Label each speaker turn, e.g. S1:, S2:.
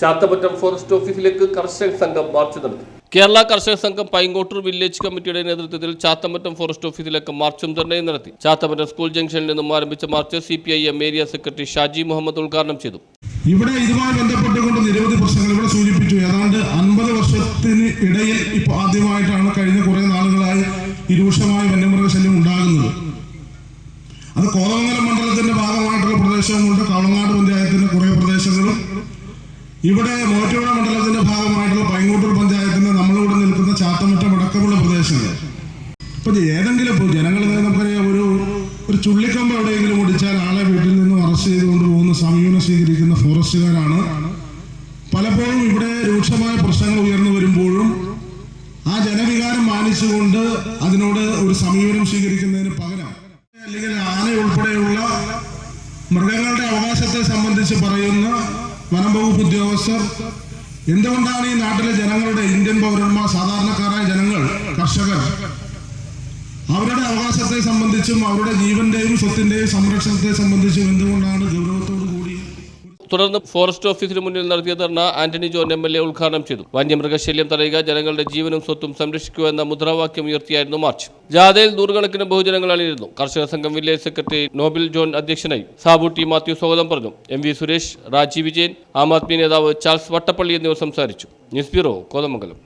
S1: Chathapattam forest ഓഫീസിലേക്ക് കർഷക സംഘം മാർച്ച് നടത്തി. കേരള കർഷക സംഘം പൈങ്കോട്ടൂർ വില്ലേജ് കമ്മിറ്റിയുടെ നേതൃത്വത്തിൽ ചാത്തമറ്റം ഫോറസ്റ്റ് ഓഫീസിലേക്ക് മാർച്ചും ധർണയും നടത്തി. ചാത്തമറ്റം സ്കൂൾ ജംഗ്ഷനിൽ നിന്നും ആരംഭിച്ച march C P I M area secretary Shaji Muhammad ഉദ്ഘാടനം ചെയ്തു.
S2: ഇവിടെ ഇതുമായി ബന്ധപ്പെട്ടുകൊണ്ട് നിരവധി പ്രശ്നങ്ങൾ ഇവിടെ സൂചിപ്പിച്ചു. ഏതാണ്ട് അൻപത് വർഷത്തിന് ഇടയിൽ ഇപ്പൊ ആദ്യമായിട്ടാണ് കഴിഞ്ഞ കുറെ നാളുകളായി രൂക്ഷമായ വന്യമൃഗശല്യം ഉണ്ടാകുന്നത്. അത് കോതമംഗലം മണ്ഡലത്തിന്റെ ഭാഗമായിട്ടുള്ള പ്രദേശവുമുണ്ട് കൊണ്ട് പ്രദേശങ്ങളും ഇവിടെ മോറ്റോട മണ്ഡലത്തിന്റെ ഭാഗമായിട്ടുള്ള പൈങ്ങോട്ടൂർ പഞ്ചായത്തിന്റെ നമ്മളിവിടെ നിൽക്കുന്ന ചാത്തമുറ്റം അടക്കമുള്ള പ്രദേശങ്ങൾ. ഇപ്പൊ ഏതെങ്കിലും ഇപ്പോൾ ജനങ്ങൾ നമുക്കറിയാം ഒരു ഒരു ചുള്ളിക്കമ്പ് എവിടെയെങ്കിലും ഒടിച്ചാൽ ആളെ വീട്ടിൽ നിന്നും അറസ്റ്റ് ചെയ്തുകൊണ്ട് പോകുന്ന സമീപനം സ്വീകരിക്കുന്ന ഫോറസ്റ്റുകാരാണ്. പലപ്പോഴും ഇവിടെ രൂക്ഷമായ പ്രശ്നങ്ങൾ ഉയർന്നു വരുമ്പോഴും ആ ജനവികാരം മാനിച്ചുകൊണ്ട് അതിനോട് ഒരു സമീപനം സ്വീകരിക്കുന്നതിന് പകരം അല്ലെങ്കിൽ ആന ഉൾപ്പെടെയുള്ള മൃഗങ്ങളുടെ അവകാശത്തെ സംബന്ധിച്ച് പറയുന്ന വനം വകുപ്പ് ഉദ്യോഗസ്ഥർ എന്തുകൊണ്ടാണ് ഈ നാട്ടിലെ ജനങ്ങളുടെ ഇന്ത്യൻ പൗരന്മാർ സാധാരണക്കാരായ ജനങ്ങൾ കർഷകർ അവരുടെ അവകാശത്തെ സംബന്ധിച്ചും അവരുടെ ജീവന്റെയും സ്വത്തിന്റെയും സംരക്ഷണത്തെ സംബന്ധിച്ചും എന്തുകൊണ്ടാണ് ഗൗരവത്തോടു
S1: തുടർന്ന് ഫോറസ്റ്റ് ഓഫീസിന് മുന്നിൽ നടത്തിയ ധർണ Antony John M L A ഉദ്ഘാടനം ചെയ്തു. വന്യമൃഗശല്യം തടയുക ജനങ്ങളുടെ ജീവനും സ്വത്തും സംരക്ഷിക്കുക എന്ന മുദ്രാവാക്യം ഉയർത്തിയായിരുന്നു മാർച്ച്. ജാഥയിൽ നൂറുകണക്കിന് ബഹുജനങ്ങൾ അണിയിരുന്നു കർഷക സംഘം വില്ലേജ് സെക്രട്ടറി നോബിൽ ജോൺ അധ്യക്ഷനായി. സാബു ടി മാത്യു സ്വാഗതം പറഞ്ഞു. എം വി സുരേഷ് രാജി വിജയൻ ആം ആദ്മി നേതാവ് ചാൾസ് വട്ടപ്പള്ളി എന്നിവർ സംസാരിച്ചു. News bureau Kothamangalam.